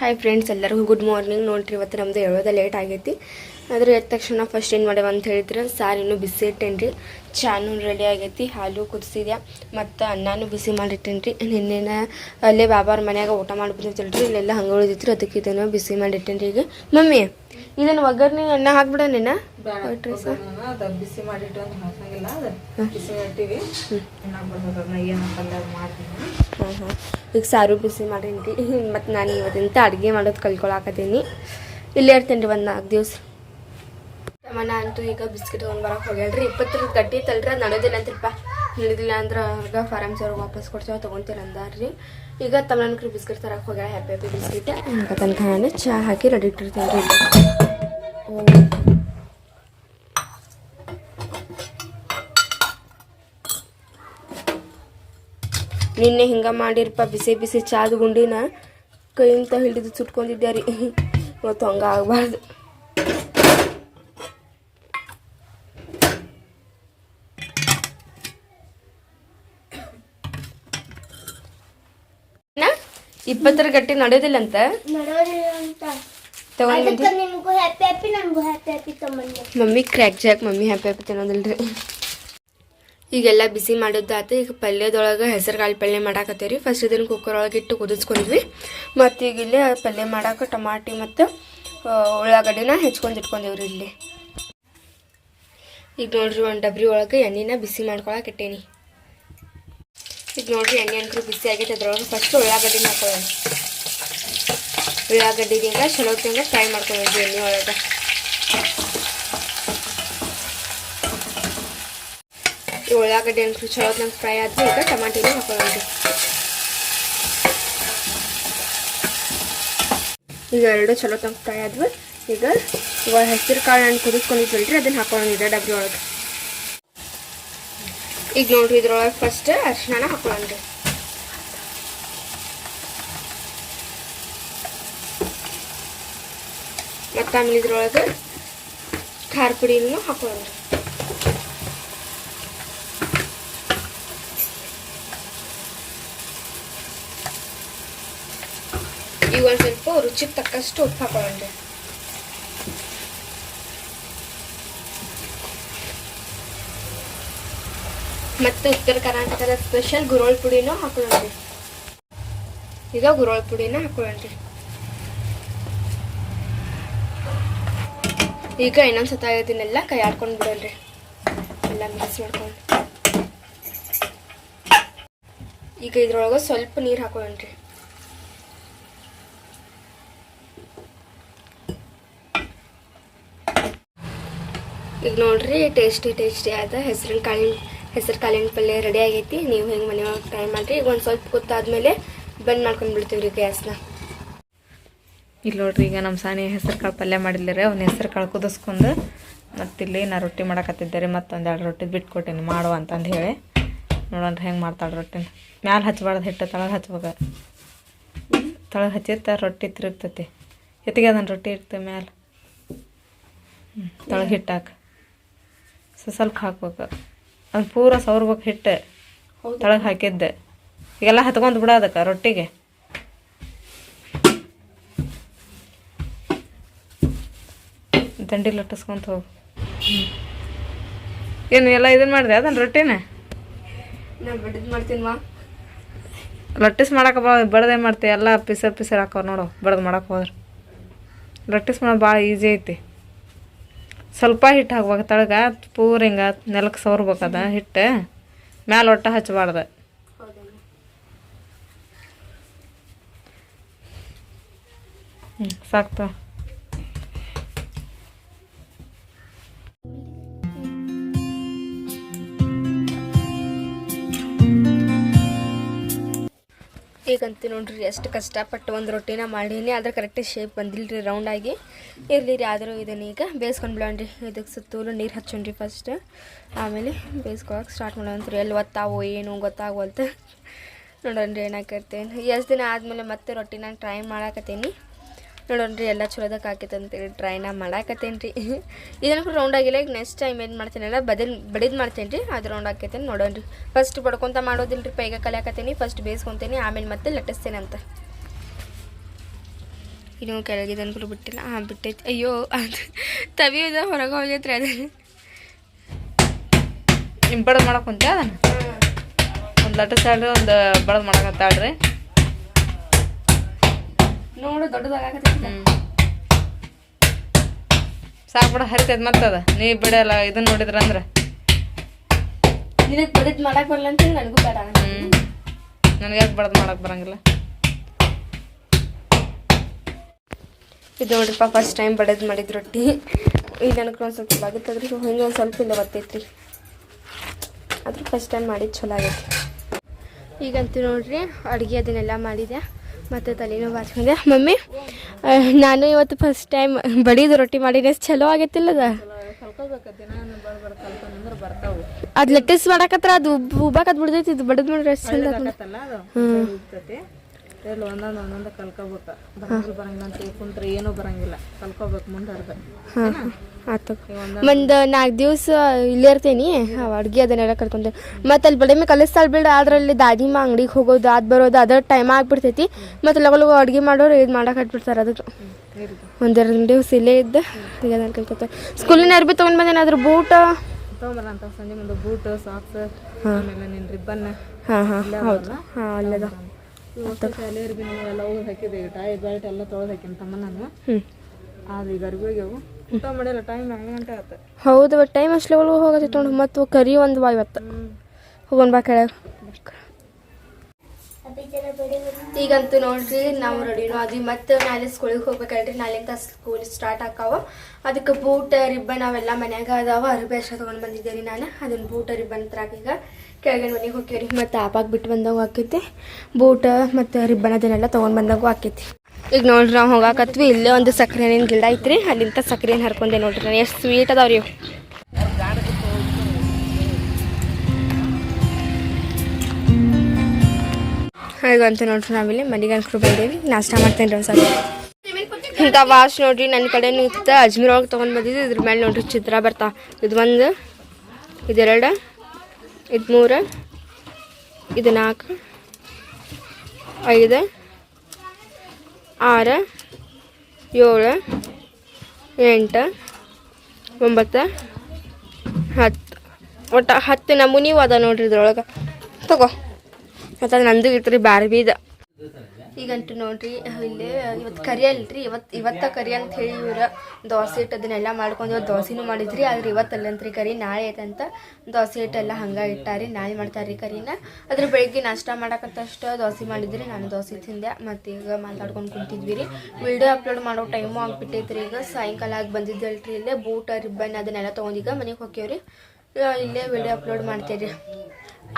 Hi friends ಎಲ್ಲರಿಗೂ good morning ನೋಡ್ರಿ ಇವತ್ತು ನಮ್ಮದು ಹೇಳೋದ ಲೇಟ್ ಆಗೈತಿ. ಆದ್ರೆ ಎದ್ದ ತಕ್ಷಣ ಫಸ್ಟ್ ಏನು ಮಾಡ್ಯಾವ ಅಂತ ಹೇಳಿದ್ರೆ ಸಾರಿನೂ ಬಿಸಿ ಇಟ್ಟೇನ್ರಿ ಚಾನು ರೆಡಿ ಆಗೈತಿ ಹಾಲು ಕುದಿಸಿದ್ಯಾ ಮತ್ತು ಅನ್ನನೂ ಬಿಸಿ ಮಾಡಿಟ್ಟೇನ್ರಿ ನಿನ್ನೆನ ಅಲ್ಲೇ ಬಾಬಾರ ಮನ್ಯಾಗ ಊಟ ಮಾಡ್ಬಿಟ್ಟಿರ್ತಲ್ರಿ ಇಲ್ಲೆಲ್ಲ ಹಂಗೆ ಉಳಿದಿತ್ರಿ ಅದಕ್ಕೆ ಇದನ್ನು ಬಿಸಿ ಮಾಡಿಟ್ಟೇನ್ರಿ ಈಗ. ಮಮ್ಮಿ ಇದನ್ನು ಒಗ್ಗರ್ಣೆ ಅನ್ನ ಹಾಕ್ಬಿಡ ಅದ ಬಿಸಿ ಮಾಡಿಟ್ಟು ಹಾಕಂಗಿಲ್ಲ ಬಿಸಿ ಹಾಂ ಹಾಂ. ಈಗ ಸಾರು ಬಿಸಿ ಮಾಡೇನ್ರಿ ಮತ್ತು ನಾನು ಇವತ್ತಿಂತ ಅಡುಗೆ ಮಾಡೋದು ಕಲ್ಕೊಳಕತ್ತೀನಿ. ಇಲ್ಲೇ ಇರ್ತೇನೆ ರೀ ಒಂದು ನಾಲ್ಕು ದಿವಸ. ಮನ ಅಂತೂ ಈಗ ಬಿಸ್ಕಿಟ್ ತೊಗೊಂಡು ಬರಕ್ಕೆ ಹೋಗ್ಯಾಳ್ರಿ. ಇಪ್ಪತ್ತರ ಗಟ್ಟಿ ತಲ್ರಿ, ಅದು ನಡೆಯೋದಿಲ್ಲ ಅಂತಿಲ್ಪ. ಹಿಡಿದಿಲ್ಲ ಅಂದ್ರೆ ಅವ್ರಿಗೆ ಫಾರಮ್ ಸರ್ ವಾಪಸ್ ಕೊಡ್ತೇವೆ ತೊಗೊಂತೀರ ಅಂದಾರ್ರಿ. ಈಗ ತಮ್ಮನಕ್ರಿ ಬಿಸ್ಕಿಟ್ ತರಕ್ಕೆ ಹೋಗ್ಯಾಳ, ಹ್ಯಾಪಿ ಹ್ಯಾಪಿ ಬಿಸ್ಕಿಟ್. ತನ್ ತನಕ ನಾನು ಚಹಾ ಹಾಕಿ ರೆಡಿ ಇಟ್ಟಿರ್ತೇನೆ ರೀ ನಿನ್ನೆ ಹಿಂಗ ಮಾಡಿರಪ್ಪ ಬಿಸಿ ಬಿಸಿ ಚಾದ ಗುಂಡಿನ ಕೈಯಿಂದ ಹಿಡಿದು ಸುಟ್ಕೊಂಡಿದ್ದೆ ರೀ ಇವತ್ತು ಹಂಗೆ ಆಗಬಾರ್ದು. ಇಪ್ಪತ್ತರ ಗಟ್ಟಿ ನಡೆಯೋದಿಲ್ಲ ಅಂತ ಮಾಡೋದಿಲ್ಲ ಅಂತ ತಗೊಂಡ್ ಅದಕ್ಕೆ ನಿಮಗೂ ಹ್ಯಾಪಿ ಹ್ಯಾಪಿ ನನಗೂ ಹ್ಯಾಪಿ ಹ್ಯಾಪಿ ತಗೊಂಡೆ mummy Krack Jack mummy Happy Happy ತಿನ್ನೋದಿಲ್ರಿ. ಈಗೆಲ್ಲ ಬಿಸಿ ಮಾಡೋದಾತು ಈಗ ಪಲ್ಯದೊಳಗೆ ಹೆಸರು ಕಾಳು ಪಲ್ಯ ಮಾಡಾಕತ್ತೀವಿ ಫಸ್ಟ್ ಇದನ್ನು ಕುಕ್ಕರ್ ಒಳಗೆ ಇಟ್ಟು ಕುದಿಸ್ಕೊಂಡ್ವಿ ಮತ್ತು ಈಗ ಇಲ್ಲೇ ಪಲ್ಯ ಮಾಡಾಕ ಟಮಾಟಿ ಮತ್ತು ಉಳ್ಳಾಗಡ್ಡಿನ ಹೆಚ್ಕೊಂಡು ಇಟ್ಕೊಂಡೇವ್ರಿ ಇಲ್ಲಿ. ಈಗ ನೋಡ್ರಿ ಒಂದು ಡಬ್ರಿ ಒಳಗೆ ಎಣ್ಣೆನ ಬಿಸಿ ಮಾಡ್ಕೊಳಕ್ಕೆ ಇಟ್ಟೇನಿ ಈಗ ನೋಡ್ರಿ ಎಣ್ಣೆ ಅಂತೂ ಬಿಸಿ ಆಗೈತೆ ಅದ್ರೊಳಗೆ. ಫಸ್ಟ್ ಉಳ್ಳಾಗಡ್ಡಿನ ಹಾಕೊಳ್ಳೋಣ ಉಳ್ಳಾಗಡ್ಡಿಗೆ ಚಲೋ ಹೊತ್ತಿನಾಗ ಫ್ರೈ ಮಾಡ್ಕೊಳ್ಳೋದು ಎಣ್ಣೆ ಒಳಗೆ. ಈ ಉಳ್ಳಾಗಡ್ಡಿ ಅಂತ ಚಲೋ ಹೊತ್ತಿನಾಗ ಫ್ರೈ ಆದ್ವಿ ಈಗ ಟಮಾಟಿನ ಹಾಕೊಳ್ಳೋದು ಈಗ ಎರಡು ಚಲೋ ತಂಗ ಫ್ರೈ ಆದ್ವು. ಈಗ ಹೆಸರು ಕಾಳು ಹಣ್ಣು ಕುದಿಸ್ಕೊಂಡಿದ್ವಲ್ರಿ, ಅದನ್ನ ಹಾಕೊಳ್ಳೋಣ ಡಬ್ರಿ ಒಳಗೆ. ಈಗ ನೋಡ್ರಿ ಇದ್ರೊಳಗೆ ಫಸ್ಟ್ ಅರಿಶಿನ ಹಾಕೊಳ್ಳೋಣ್ರಿ ಮತ್ತು ಆಮೇಲೆ ಇದ್ರೊಳಗೆ ಖಾರ ಪುಡಿನೂ ಹಾಕೊಳ್ಳೋಣ್ರಿ ಈಗ ಒಂದು ಸ್ವಲ್ಪ ರುಚಿಗೆ ತಕ್ಕಷ್ಟು ಉಪ್ಪು ಹಾಕೊಳ್ಳೋಣ್ರಿ ಮತ್ತು ಉತ್ತರ ಕರ್ನಾಟಕದ ಸ್ಪೆಷಲ್ ಗುರೋಳ್ ಪುಡಿನೂ ಹಾಕೊಳ್ಳೋಣ್ರಿ. ಈಗ ಗುರೋಳ್ ಪುಡಿನ ಹಾಕೊಳ್ಳೋಣ್ರಿ. ಈಗ ಇನ್ನೊಂದು ಸತ ಇದನ್ನೆಲ್ಲ ಕೈ ಆಡ್ಕೊಂಡು ಬಿಡೋಣ್ರಿ. ಎಲ್ಲ ಮಿಕ್ಸ್ ಮಾಡ್ಕೊಂಡು. ಈಗ ಇದ್ರೊಳಗೆ ಸ್ವಲ್ಪ ನೀರು ಹಾಕೊಳ್ಳೋಣ್ರಿ. ಈಗ ನೋಡ್ರಿ ಟೇಸ್ಟಿ ಟೇಸ್ಟಿ ಆದ ಹೆಸರಿನ ಕಾಳಿನ ಹೆಸರು ಕಾಲಿನ ಪಲ್ಯ ರೆಡಿ ಆಗೈತಿ. ನೀವು ಹೆಂಗೆ ಮನೆಯೊಳಗೆ ಟ್ರೈ ಮಾಡಿರಿ. ಈಗ ಒಂದು ಸ್ವಲ್ಪ ಗೊತ್ತಾದ್ಮೇಲೆ ಬಂದ್ ಮಾಡ್ಕೊಂಡು ಬಿಡ್ತೀವಿ ರೀ ಗ್ಯಾಸ್ನ. ಇಲ್ಲಿ ನೋಡ್ರಿ, ಈಗ ನಮ್ಮ ಸಾನಿ ಹೆಸರು ಕಾಳು ಪಲ್ಯ ಮಾಡಿಲ್ಲರಿ ಅವ್ನ ಹೆಸರು ಕಾಳು ಕುದಿಸ್ಕೊಂಡು ಮತ್ತಿಲ್ಲಿ ನಾ ರೊಟ್ಟಿ ಮಾಡಕತ್ತಿದ್ದೆ ರೀ ಮತ್ತೊಂದು ಎರಡು ರೊಟ್ಟಿ ಬಿಟ್ಕೊಟ್ಟೀನಿ, ಮಾಡುವ ಅಂತಂದು ಹೇಳಿ. ನೋಡೋಣ ಹೆಂಗೆ ಮಾಡ್ತಾಳೆ ರೊಟ್ಟಿನ. ಮ್ಯಾಲೆ ಹಚ್ಬಾರ್ದು ಹಿಟ್ಟು ತಳಗೆ ಹಚ್ಬೇಕು. ತಳಗೆ ಹಚ್ಚಿತ್ತ ರೊಟ್ಟಿ ತಿರುಗ್ತತಿ. ಎತ್ತಿಗೆ ಅದನ್ನು ರೊಟ್ಟಿ ಇರ್ತದೆ ಮ್ಯಾಲೆ? ತಳಗೆ ಹಿಟ್ಟಾಕ ಸೊ, ಸ್ವಲ್ಪ ಹಾಕ್ಬೇಕು. ಅದು ಪೂರ ಸವರ್ಬೇಕು ಹಿಟ್ಟು ತಳಗೆ ಹಾಕಿದ್ದೆ. ಈಗೆಲ್ಲ ಹತ್ಕೊಂಡು ಬಿಡ ಅದಕ್ಕೆ ರೊಟ್ಟಿಗೆ. ದಂಡಿ ಲಟ್ಟಿಸ್ಕೊಂತ ಹೋಗು. ಏನು ಎಲ್ಲ ಇದನ್ನು ಮಾಡಿದೆ? ಅದನ್ನು ರೊಟ್ಟಿನ? ಮಾಡ್ತೀನಿ ಮಾ ಲಟ್ಟಿಸ್ ಮಾಡಕ್ಕೆ ಬಡ್ದೆ ಮಾಡ್ತೀವಿ ಎಲ್ಲ ಪಿಸರ್ ಪಿಸರ್ ಹಾಕೋ ನೋಡು. ಬಡದು ಮಾಡಕ್ಕೆ ಹೋದ್ರೆ. ಲಟ್ಟಿಸ್ ಮಾಡೋದು ಭಾಳ ಈಸಿ ಐತಿ. ಸ್ವಲ್ಪ ಹಿಟ್ಟು ಹಾಕ್ಬೇಕು ತಳಗ. ಪೂರ ಹಿಂಗೆ ನೆಲಕ್ಕೆ ಸವರ್ಬೇಕದ ಹಿಟ್ಟು. ಮ್ಯಾಲ ಒಟ್ಟು ಹಚ್ಚಬಾರ್ದು ಹ್ಞೂ ಸಾಕ್ತು. ಈಗಂತೂ ನೋಡ್ರಿ ಎಷ್ಟು ಕಷ್ಟಪಟ್ಟು ಒಂದು ರೊಟ್ಟಿನ ಮಾಡೀನಿ. ಆದ್ರೆ ಕರೆಕ್ಟ್ ಶೇಪ್ ಬಂದಿಲ್ಲ ರೀ ರೌಂಡಾಗಿ ಇರಲಿ ರೀ, ಆದರೂ ಇದನ್ನ ಈಗ ಬೇಯಿಸ್ಕೊಂಡು ಬಿಡೋಣ್ರಿ ಇದಕ್ಕೆ ಸುತ್ತಲೂ ನೀರು ಹಚ್ಚೋಣ್ರಿ ಫಸ್ಟ್ ಆಮೇಲೆ ಬೇಯಿಸ್ಕೊಳಕ್ಕೆ ಸ್ಟಾರ್ಟ್ ಮಾಡೋಣ ಎಲ್ಲಿ ಒತ್ತಾವು ಏನು ಗೊತ್ತಾಗವಲ್ತು ನೋಡೋಣ್ರಿ ಏನಾಗಿರ್ತೇನೆ ಎಷ್ಟು ದಿನ ಆದಮೇಲೆ ಮತ್ತೆ ರೊಟ್ಟಿನ ಟ್ರೈ ಮಾಡಾಕತ್ತೀನಿ. ನೋಡೋಣ್ರಿ ಎಲ್ಲ ಚಲೋದಕ್ಕೆ ಆಕೈತೆ ಅಂತೇಳಿ ಟ್ರೈನ ಮಾಡಾಕತ್ತೇನೆ ರೀ ಕೂಡ ರೌಂಡ್ ಆಗಿಲ್ಲ, ಈಗ ನೆಕ್ಸ್ಟ್ ಟೈಮ್ ಏನು ಮಾಡ್ತೀನಲ್ಲ ಬದಲ್ ಬಡಿದು ಮಾಡ್ತೇನೆ ರೀ ಅದು ರೌಂಡ್ ಆಕೈತೆ ನೋಡೋಣ್ರಿ. ಫಸ್ಟ್ ಬಡ್ಕೊತ ಮಾಡೋದಿಲ್ಲ ರೀ ಪೈಗ ಕಲಿಯಾಕತ್ತೀನಿ ಫಸ್ಟ್ ಬೇಯಿಸ್ಕೊತೀನಿ ಆಮೇಲೆ ಮತ್ತೆ ಲಟ್ಟಿಸ್ತೇನೆ ಅಂತ. ಇನ್ನೂ ಕೆಳಗಿದೆ ಅನ್ಕೊಂಡು ಬಿಟ್ಟಿಲ್ಲ. ಹಾಂ ಬಿಟ್ಟೈತೆ. ಅಯ್ಯೋ, ಅದು ತವಿಯೋದ ಹೊರಗೆ ಹೋಗೈತ್ರಿ ಅದು. ನಿಮ್ಮ ಬಡದು ಮಾಡಕ್ಕೆ ಕುಂತೆ ಅದನ್ನ? ಒಂದು ಲಟ್ಟಿಸ್ತಾಳ್ರಿ ಒಂದು ಮಾಡಕ್ಕೆ ಮಾಡಕತ್ತಾಳ್ರಿ. ನೋಡು ದೊಡ್ಡದಾಗತ್ತೆ ಸಾಕು ಬಿಡ ಹರಿತೈತೆ ಮತ್ತದ ನೀ ಬಿಡಲ್ಲ ಇದನ್ನ ನೋಡಿದ್ರಂದ್ರೆ ನಿನಗೆ ಬಡದ್ ಮಾಡಕ್ ಬರಲ್ಲ ಅಂತ ನನಗೂ ಬೇಡ ನನಗೆ ಯಾಕೆ ಬಡದ್ ಮಾಡಕ್ ಬರಂಗಿಲ್ಲ. ಇದು ನೋಡ್ರಿಪ್ಪ ಫಸ್ಟ್ ಟೈಮ್ ಬಡದ್ ಮಾಡಿದ ರೊಟ್ಟಿ. ಈಗ ನನಗೆ ಒಂದು ಸ್ವಲ್ಪ ಆಗುತ್ತದ್ರಿ ಹಿಂಗೆ ಒಂದು ಸ್ವಲ್ಪ ಇಲ್ಲ ಬರ್ತೈತ್ರಿ ಆದ್ರೂ ಫಸ್ಟ್ ಟೈಮ್ ಮಾಡಿದ್ದು ಚಲೋ ಆಗೈತಿ. ಈಗಂತೂ ನೋಡ್ರಿ ಅಡುಗೆ ಅದನ್ನೆಲ್ಲ ಮಾಡಿದೆ. ಮತ್ತು ತಲೆನೂ ಬಾಚ್ಕೊಂಡೆ ಮಮ್ಮಿ ನಾನು ಇವತ್ತು ಫಸ್ಟ್ ಟೈಮ್ ಬಡಿದು ರೊಟ್ಟಿ ಮಾಡಿದೆ. ಚಲೋ ಆಗೈತಿಲ್ಲ ಅದ? ಅದು ಲೆಟಸ್ ಮಾಡಕತ್ರ ಅದು ಉಬ್ಬಾಕದ್ ಬಿಡ್ದೈತಿ ಇದು ಬಡದ್ ಮಾಡ್ರೆ ಎಷ್ಟು ಚಂದ ಎಲ್ಲ ಒಂದೊಂದು ಒಂದೊಂದು ಕಲ್ಕೋಬೇಕು. ಬರಂಗಿಲ್ಲ ಬರಂಗಿಲ್ಲ ಅಂತ ಕುಂತ್ರೆ ಏನೂ ಬರಂಗಿಲ್ಲ. ಕಲ್ಕೋಬೇಕು ಮುಂದೆ ಅರ್ಧ ಹಾಂ. ಆತು. ಒಂದು ನಾಲ್ಕು ದಿವಸ ಇಲ್ಲೇ ಇರ್ತೀನಿ. ಅವ್ ಅಡ್ಗೆ ಅದನ್ನೆಲ್ಲ ಕರ್ಕೊಂತೀನಿ ಮತ್ತೆ ಅಲ್ಲಿ ಬಡಮೆ ಕಲಿಸ್ತಾಳ ಬಿಡ ಅದರಲ್ಲಿ ದಾದಿಮ ಅಂಗಡಿಗೆ ಹೋಗೋದು ಅದು ಬರೋದು ಅದರ ಟೈಮ್ ಆಗ್ಬಿಡ್ತೈತಿ. ಮತ್ತೆ ಲಗು ಅಡುಗೆ ಮಾಡೋರು ಇದು ಮಾಡಕ್ಕೆ ಹಟ್ಬಿಡ್ತಾರೆ ಅದಕ್ಕೆ ಒಂದೆರಡು ದಿವಸ ಇಲ್ಲೇ ಇದ್ದ. ಈಗ ಅದನ್ನು ಕಲ್ಕೊತ ಸ್ಕೂಲಿನ ಅರ್ಬಿ ತೊಗೊಂಡು ಬಂದೇನೆ ಅದ್ರ ಬೂಟ? ತೊಗೊಂಬರ ಸಂಜೆ ಮುಂದೆ ಬೂಟ್ ಸಾಕ್ಸ್ ಆಮೇಲೆ ನಿನ್ನ ರಿಬ್ಬನ್. ಹಾಂ ಹಾಂ. ಹೌದು. ಹಾಂ ಅಲ್ಲದ ಶಾಲೆ ಅರ್ಬಿ ಎಲ್ಲ ಹೋಗಿ ಹಾಕಿದೆ ಟೈ ಬೆಲ್ಟ್ ಎಲ್ಲ ತೊಳೆದು ಹಾಕಿನ ತಮ್ಮ ನಾನು ಅದು ಈಗ ಅರ್ಬಿಗೆ ಊಟ ಮಾಡಿಲ್ಲ ಟೈಮ್ ಎರಡು ಗಂಟೆ ಆಯ್ತು ಹೌದು ಬಟ್ ಟೈಮ್ ಅಷ್ಟು ಹೋಗತ್ತೆ ನೋಡಿ ಮತ್ತು ಕರಿ ಒಂದು ಬಾ ಇವತ್ತು. ಹೋಗೋಣ ಬಾ ಕೆಳಗೆ. ಈಗಂತೂ ನೋಡ್ರಿ, ನಾವು ರೆಡಿನೂ ಅದ್ವಿ ಮತ್ತೆ ನಾಳೆ ಸ್ಕೂಲಿಗೆ ಹೋಗ್ಬೇಕಲ್ರಿ? ನಾಳೆಂತ ಸ್ಕೂಲ್ ಸ್ಟಾರ್ಟ್ ಆಕಾವ ಅದಕ್ಕೆ ಬೂಟ್, ರಿಬ್ಬನ್ ಅವೆಲ್ಲ ಮನ್ಯಾಗ ಅದಾವ. ಅರ್ಬಿ ಅಷ್ಟ ತೊಗೊಂಡು ಬಂದಿದ್ದೆ ರೀ ನಾನು. ಅದನ್ನ ಬೂಟ, ರಿಬ್ಬನ್ ಈಗ ಕೆಳಗಿನ ಮನೆಗೆ ಹೋಗ್ತೀವಿ ಮತ್ತು ಆಪಾಗ ಬಿಟ್ಟು ಬಂದಾಗ ಆಕೈತಿ. ಬೂಟ್ ಮತ್ತು ರಿಬ್ಬನ್ ಅದನ್ನೆಲ್ಲ ತೊಗೊಂಡು ಬಂದಾಗೂ ಆಕೈತಿ. ಈಗ ನೋಡ್ರಿ, ನಾವು ಹೋಗಾಕತ್ವಿ. ಇಲ್ಲೇ ಒಂದು ಸಕ್ಕರೆ ಗಿಡ ಐತ್ರಿ. ಅಲ್ಲಿಂದ ಸಕ್ಕರೆ ಹರ್ಕೊಂಡೆ ನೋಡ್ರಿ ನಾನು. ಎಷ್ಟು ಸ್ವೀಟ್ ಅದಾವ್ರಿ ಇವು. ಹಾಗಂತ ನೋಡ್ರಿ ನಾವಿಲ್ಲಿ ಮನೆಗೆ ಅನ್ಕೊಂಡು ಬಂದೇವಿ ನಾಷ್ಟ ಮಾಡ್ತೇನೆ ರೀ ಸ್ವಲ್ಪ ಇಂಥ ವಾಶ್ ನೋಡ್ರಿ ನನ್ನ ಕಡೆ ನಿಂತ ಅಜ್ಮೀರ್ ಒಳಗೆ ತೊಗೊಂಡು ಬಂದಿದ್ದು ಇದ್ರ ಮೇಲೆ ನೋಡ್ರಿ ಚಿತ್ರ ಬರ್ತಾ ಇದು ಒಂದು ಇದೆರಡು ಇದು ಮೂರು ಇದು ನಾಲ್ಕು ಐದು ಆರು ಏಳು ಎಂಟು ಒಂಬತ್ತು ಹತ್ತು ಒಟ್ಟು ಹತ್ತು ನಮೂನಿ ಅದ ನೋಡ್ರಿ ಇದ್ರೊಳಗೆ ತಗೋ ಮತ್ತು ನಂದು ಇತ್ತು ರೀ ಬಾರ್ಬಿದ ಈಗಂತೂ ನೋಡ್ರಿ, ಇಲ್ಲಿ ಇವತ್ತು ಕರಿ ಅಲ್ರಿ ಇವತ್ತು ಇವತ್ತ ಕರಿ ಅಂತ ಹೇಳಿ ಇವ್ರು ದೋಸೆ ಹಿಟ್ಟು ಅದನ್ನೆಲ್ಲ ಮಾಡ್ಕೊಂಡು ಇವತ್ತು ದೋಸೆನೂ ಮಾಡಿದ್ರಿ. ಆದ್ರೆ ಇವತ್ತಲ್ಲಂತ್ರಿ ಕರಿ, ನಾಳೆ ಐತಂತ ದೋಸೆ ಹಿಟ್ಟೆಲ್ಲ ಹಂಗೆ ಇಟ್ಟಾರಿ, ನಾಳೆ ಮಾಡ್ತಾರ್ರಿ ಕರಿನ. ಅದ್ರ ಬೆಳಿಗ್ಗೆ ನಾಷ್ಟ ಮಾಡಕತ್ತಷ್ಟು ದೋಸೆ ಮಾಡಿದ್ರಿ, ನಾನು ದೋಸೆ ತಿಂದೆ. ಮತ್ತು ಈಗ ಮಾತಾಡ್ಕೊಂಡು ಕುಂತಿದ್ವಿ ರೀ ವಿಡಿಯೋ ಅಪ್ಲೋಡ್ ಮಾಡೋ ಟೈಮು ಆಗ್ಬಿಟ್ಟೈತ್ರಿ ಈಗ. ಸಾಯಂಕಾಲ ಆಗಿ ಬಂದಿದ್ದಲ್ರಿ ಇಲ್ಲೇ. ಬೂಟ, ರಿಬ್ಬನ್ ಅದನ್ನೆಲ್ಲ ತೊಗೊಂಡೀಗ ಮನೆಗೆ ಹೋಗ್ಯವ್ರಿ ಇಲ್ಲೇ ವಿಡಿಯೋ ಅಪ್ಲೋಡ್ ಮಾಡ್ತೀರಿ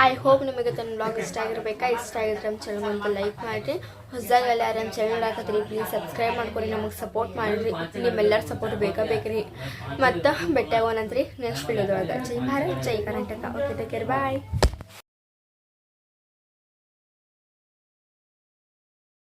ಐ ಹೋಪ್ ನಿಮಗೆ ತನ್ನ ಬ್ಲಾಗ್ ಇಷ್ಟ ಆಗಿರ್ಬೇಕಾ? ಇಷ್ಟ ಆಗಿದ್ರೆ ನಮ್ಮ ಚಾನಲ್ ಒಂದು ಲೈಕ್ ಮಾಡಿರಿ. ಹೊಸದಾಗ ಎಲ್ಲಾರು ನಮ್ಮ ಚಾನಲ್ ನೋಡಾಕತ್ರಿ ಪ್ಲೀಸ್ ಸಬ್ಸ್ಕ್ರೈಬ್ ಮಾಡ್ಕೊರಿ ನಮಗೆ ಸಪೋರ್ಟ್ ಮಾಡಿರಿ. ನಿಮ್ಮೆಲ್ಲರ ಸಪೋರ್ಟ್ ಬೇಕಾ ಬೇಕ್ರಿ. ಮತ್ತು ಬೆಟ್ಟ ನೆಕ್ಸ್ಟ್ ವಿಡಿಯೋದೊಳಗೆ ಜೈ ಭಾರತ್, ಜೈ Karnataka. Okay take care bye